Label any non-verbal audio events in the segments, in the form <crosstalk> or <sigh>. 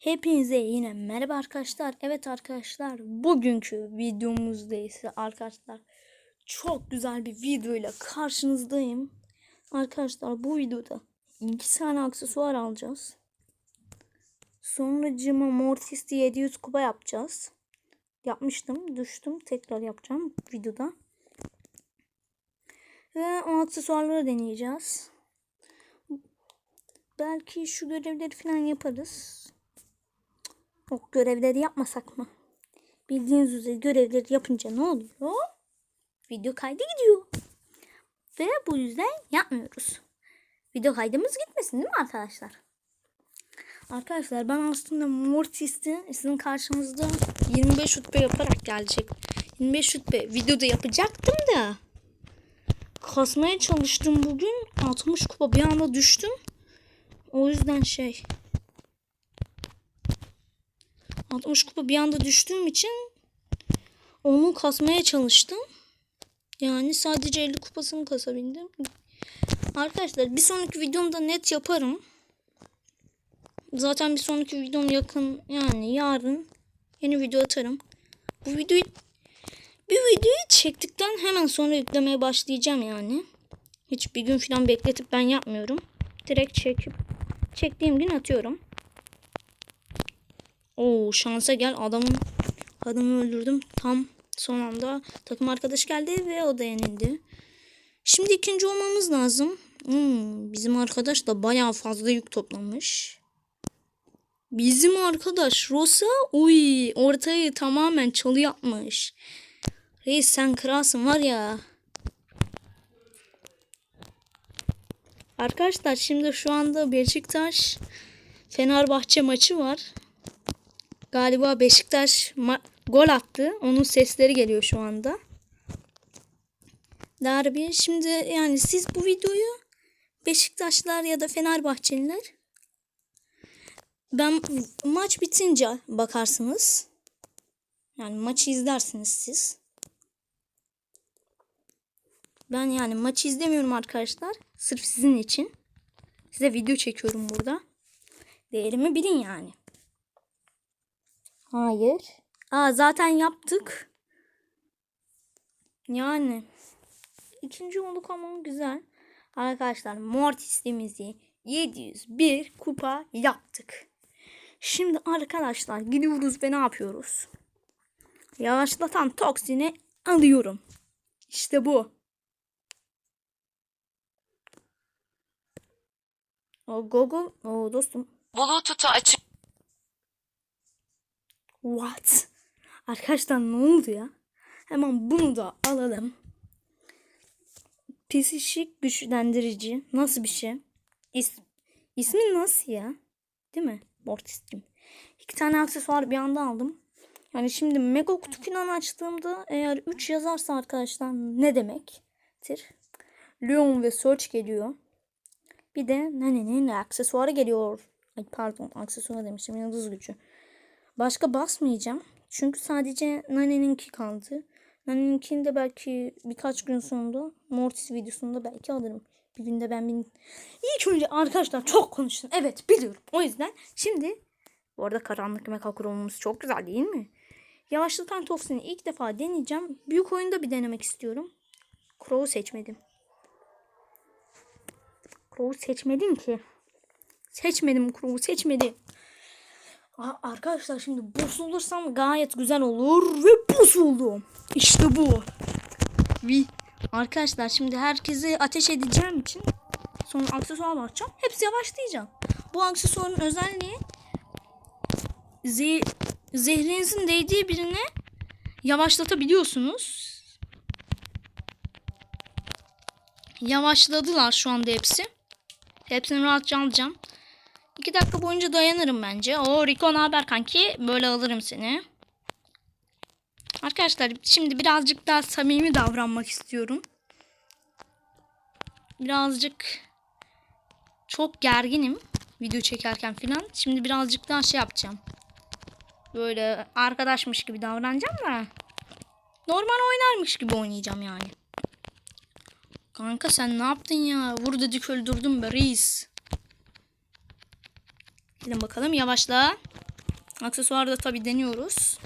Hepinize yine merhaba arkadaşlar. Evet arkadaşlar bugünkü videomuzda ise arkadaşlar çok güzel bir videoyla karşınızdayım. Arkadaşlar bu videoda iki tane aksesuar alacağız. Sonra cıma Mortis'te 700 kupa yapacağız. Yapmıştım düştüm tekrar yapacağım videoda. Ve o aksesuarları deneyeceğiz. Belki şu görevleri falan yaparız. O görevleri yapmasak mı? Bildiğiniz üzere görevleri yapınca ne oluyor? Video kaydı gidiyor. Ve bu yüzden yapmıyoruz. Video kaydımız gitmesin değil mi arkadaşlar? Arkadaşlar ben aslında Mortis'te sizin karşınızda 25 rütbe yaparak gelecek. 25 rütbe videoda yapacaktım da kasmaya çalıştım bugün. 60 kupa bir anda düştüm. O yüzden şey 60 kupa bir anda düştüğüm için onu kasmaya çalıştım. Yani sadece 50 kupasını kasabildim. Arkadaşlar bir sonraki videomda net yaparım. Zaten bir sonraki videom yakın yani yarın yeni video atarım. Bu videoyu bir videoyu çektikten hemen sonra yüklemeye başlayacağım yani. Hiç bir gün falan bekletip ben yapmıyorum. Direkt çekip çektiğim gün atıyorum. Oo şansa gel adamın adamı öldürdüm. Tam son anda takım arkadaş geldi ve o da yenildi. Şimdi ikinci olmamız lazım. Hmm, bizim arkadaş da bayağı fazla yük toplamış. Bizim arkadaş Rosa uy ortayı tamamen çalı yapmış. Reis sen kralsın var ya. Arkadaşlar şimdi şu anda Beşiktaş Fenerbahçe maçı var. Galiba Beşiktaş gol attı. Onun sesleri geliyor şu anda. Derbi. Şimdi yani siz bu videoyu Beşiktaşlar ya da Fenerbahçeliler ben maç bitince bakarsınız. Yani maçı izlersiniz siz. Ben yani maçı izlemiyorum arkadaşlar. Sırf sizin için. Size video çekiyorum burada. Değerimi bilin yani. Hayır. Aa zaten yaptık. Yani ikinci olduk ama güzel. Arkadaşlar Mortis'imizi 701 kupa yaptık. Şimdi arkadaşlar gidiyoruz ve ne yapıyoruz? Yavaşlatan toksini alıyorum. İşte bu. O Google, o dostum. Bluetooth'u açık. What? Arkadaşlar ne oldu ya? Hemen bunu da alalım. Psikik güçlendirici. Nasıl bir şey? İs İsmi nasıl ya? Değil mi? Mortis'cim. İki tane aksesuar bir anda aldım. Yani şimdi mega kutu falan açtığımda eğer 3 yazarsa arkadaşlar ne demektir? Leon ve Search geliyor. Bir de Nani'nin aksesuarı geliyor. Ay pardon aksesuar demişim yıldız gücü. Başka basmayacağım. Çünkü sadece Nani'ninki kaldı. Nani'ninkini de belki birkaç gün sonra Mortis videosunda belki alırım. Bir günde ben bin... İlk önce arkadaşlar çok konuştum. Evet biliyorum. O yüzden şimdi bu arada karanlık mecha kurumumuz çok güzel değil mi? Yavaşlatan Tofsin'i ilk defa deneyeceğim. Büyük oyunda bir denemek istiyorum. Crow'u seçmedim. Crow'u seçmedim ki. Seçmedim Crow'u seçmedim. Aa, arkadaşlar şimdi boss olursam gayet güzel olur ve boss oldum. İşte bu. Vi. Arkadaşlar şimdi herkesi ateş edeceğim için sonra aksesuar bakacağım. Hepsi yavaşlayacağım. Bu aksesuarın özelliği ze zehrinizin değdiği birine yavaşlatabiliyorsunuz. Yavaşladılar şu anda hepsi. Hepsini rahatça alacağım. 2 dakika boyunca dayanırım bence. O Rico ne haber kanki? Böyle alırım seni. Arkadaşlar şimdi birazcık daha samimi davranmak istiyorum. Birazcık çok gerginim video çekerken filan. Şimdi birazcık daha şey yapacağım. Böyle arkadaşmış gibi davranacağım da. Normal oynarmış gibi oynayacağım yani. Kanka sen ne yaptın ya? Vur dedik öldürdüm be reis. Gelin bakalım yavaşla. Aksesuarı da tabii deniyoruz.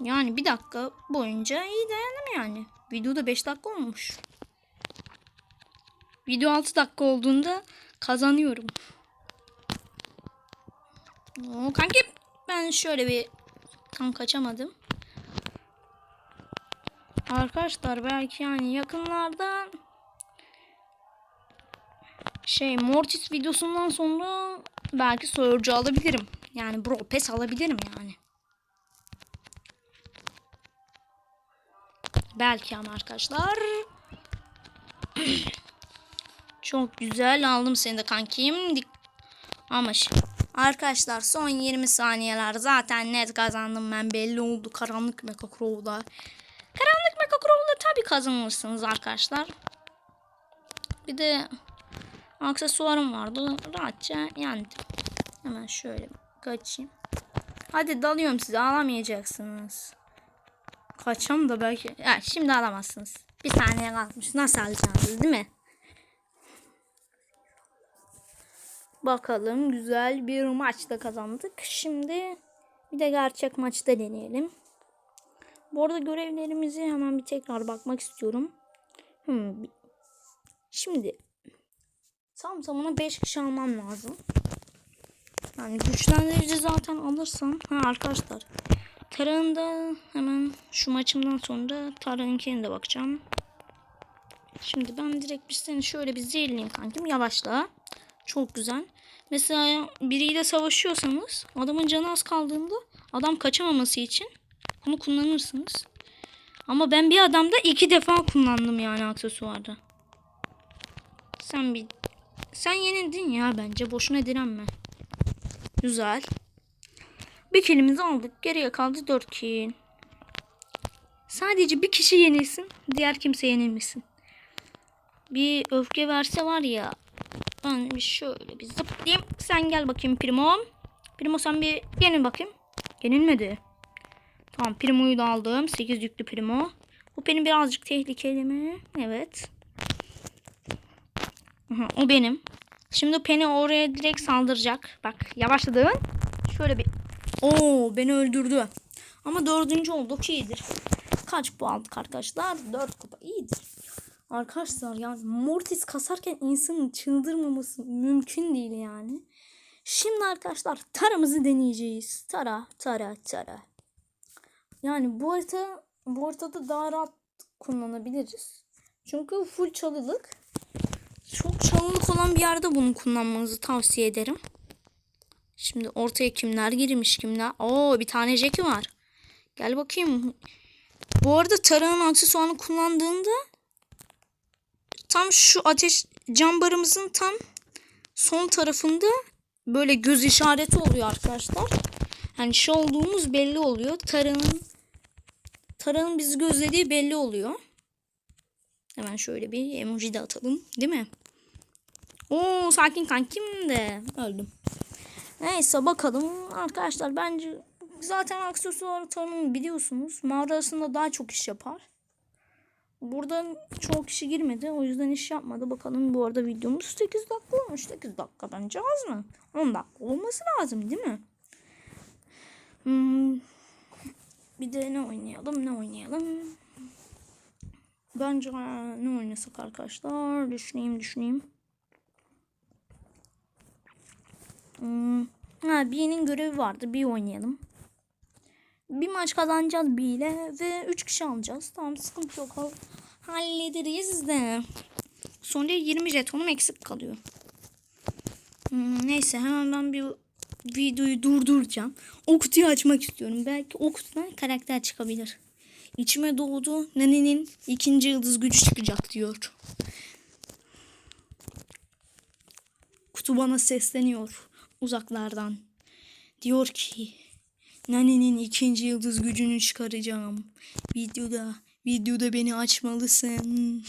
Yani bir dakika boyunca iyi dayandım yani. Videoda 5 dakika olmuş. Video 6 dakika olduğunda kazanıyorum. Oo, kanki ben şöyle bir tam kaçamadım. Arkadaşlar belki yani yakınlarda şey Mortis videosundan sonra belki sorucu alabilirim. Yani Bro Pass alabilirim yani. Belki ama arkadaşlar. <clears throat> Çok güzel aldım seni de kankim. Dik- Ama arkadaşlar son 20 saniyeler zaten net kazandım ben belli oldu karanlık Mecha Crow'da. Karanlık Mecha Crow'da tabii kazanırsınız arkadaşlar. Bir de aksesuarım vardı. Rahatça yendim. Hemen şöyle kaçayım. Hadi dalıyorum size alamayacaksınız. Kaçam da belki. Ya, şimdi alamazsınız. Bir saniye kalmış. Nasıl alacaksınız değil mi? Bakalım güzel bir maçta kazandık. Şimdi bir de gerçek maçta deneyelim. Bu arada görevlerimizi hemen bir tekrar bakmak istiyorum. Hmm. Şimdi tam tamına 5 kişi almam lazım. Yani güçlendirici zaten alırsam. Ha arkadaşlar. Tarağın da hemen şu maçımdan sonra Tarağınkine de bakacağım. Şimdi ben direkt bir seni şöyle bir zehirleyeyim kankim. Yavaşla. Çok güzel. Mesela biriyle savaşıyorsanız adamın canı az kaldığında adam kaçamaması için bunu kullanırsınız. Ama ben bir adamda iki defa kullandım yani aksesuarda. Sen bir sen yenildin ya bence. Boşuna direnme. Güzel. Bir kilimizi aldık. Geriye kaldı dört kill. Sadece bir kişi yenilsin. Diğer kimse yenilmesin. Bir öfke verse var ya. Ben bir şöyle bir zıplayayım. Sen gel bakayım Primo. Primo sen bir yenil bakayım. Yenilmedi. Tamam Primo'yu da aldım. 8 yüklü Primo. Bu benim birazcık tehlikeli mi? Evet. Aha, o benim. Şimdi Penny oraya direkt saldıracak. Bak yavaşladın. Şöyle bir. Oo beni öldürdü. Ama dördüncü olduk iyidir. Kaç puan aldık arkadaşlar? Dört kupa iyidir. Arkadaşlar yani Mortis kasarken insanın çıldırmaması mümkün değil yani. Şimdi arkadaşlar taramızı deneyeceğiz. Tara tara tara. Yani bu harita bu haritada daha rahat kullanabiliriz. Çünkü full çalılık. Çalılık olan bir yerde bunu kullanmanızı tavsiye ederim. Şimdi ortaya kimler girmiş kimler. Oo bir tane Jackie var. Gel bakayım. Bu arada Tara'nın aksesuarını kullandığında tam şu ateş cam barımızın tam son tarafında böyle göz işareti oluyor arkadaşlar. Yani şey olduğumuz belli oluyor. Tara'nın Tara'nın bizi gözlediği belli oluyor. Hemen şöyle bir emoji de atalım. Değil mi? Oo sakin kankim de öldüm. Neyse bakalım arkadaşlar bence zaten aksesuar tanımı biliyorsunuz. Mağarasında daha çok iş yapar. Buradan çok kişi girmedi. O yüzden iş yapmadı. Bakalım bu arada videomuz 8 dakika olmuş. 8 dakika bence az mı? 10 dakika olması lazım değil mi? Hmm. Bir de ne oynayalım ne oynayalım. Bence ne oynasak arkadaşlar? Düşüneyim düşüneyim. Hmm. Ha, B'nin görevi vardı. Bir oynayalım. Bir maç kazanacağız B ile ve 3 kişi alacağız. Tamam sıkıntı yok. Hall- Hallederiz de. Sonra 20 jetonum eksik kalıyor. Hmm, neyse hemen ben bir videoyu durduracağım. O kutuyu açmak istiyorum. Belki o kutudan karakter çıkabilir. İçime doğdu. Nani'nin ikinci yıldız gücü çıkacak diyor. Kutu bana sesleniyor uzaklardan. Diyor ki Nani'nin ikinci yıldız gücünü çıkaracağım. Videoda, videoda beni açmalısın.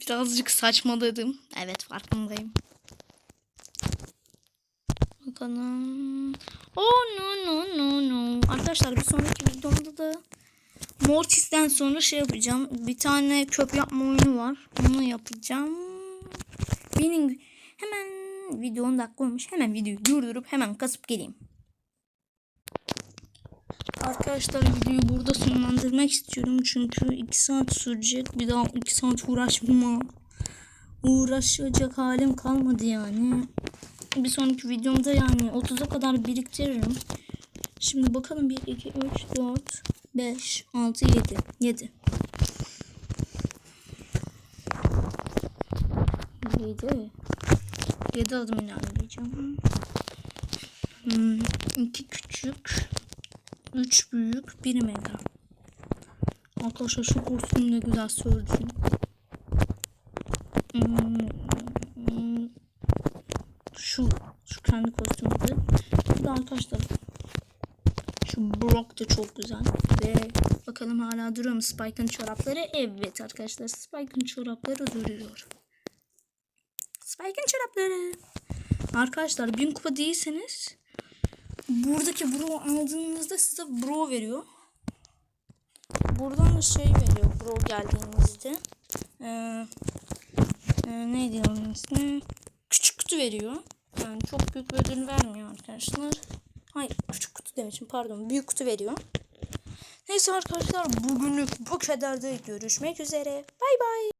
Birazcık saçmaladım. Evet farkındayım. Bakalım. Oh no no no no. Arkadaşlar bir sonraki videomda da Mortis'ten sonra şey yapacağım. Bir tane köp yapma oyunu var. Onu yapacağım. Benim hemen Video 10 dakika olmuş. Hemen videoyu durdurup hemen kasıp geleyim. Arkadaşlar videoyu burada sonlandırmak istiyorum. Çünkü 2 saat sürecek. Bir daha 2 saat uğraşma. Uğraşacak halim kalmadı yani. Bir sonraki videomda yani 30'a kadar biriktiririm. Şimdi bakalım 1, 2, 3, 4, 5, 6, 7. 7. 7. 7 adım ilerleyeceğim. Hmm, 2 küçük. 3 büyük. 1 mega. Arkadaşlar şu kostüm ne güzel söyleyeyim. Hmm, şu şu kendi kostümü. Bir de arkadaşlar şu Brock da çok güzel. Ve bakalım hala duruyor mu Spike'ın çorapları? Evet arkadaşlar Spike'ın çorapları duruyor. Spike'ın çorapları. Arkadaşlar bin kupa değilseniz buradaki bro aldığınızda size bro veriyor. Buradan da şey veriyor bro geldiğinizde. Ee, e, neydi onun ismi? Küçük kutu veriyor. Yani çok büyük bir ödül vermiyor arkadaşlar. Hayır küçük kutu demişim pardon büyük kutu veriyor. Neyse arkadaşlar bugünlük bu kadar da görüşmek üzere. Bay bay.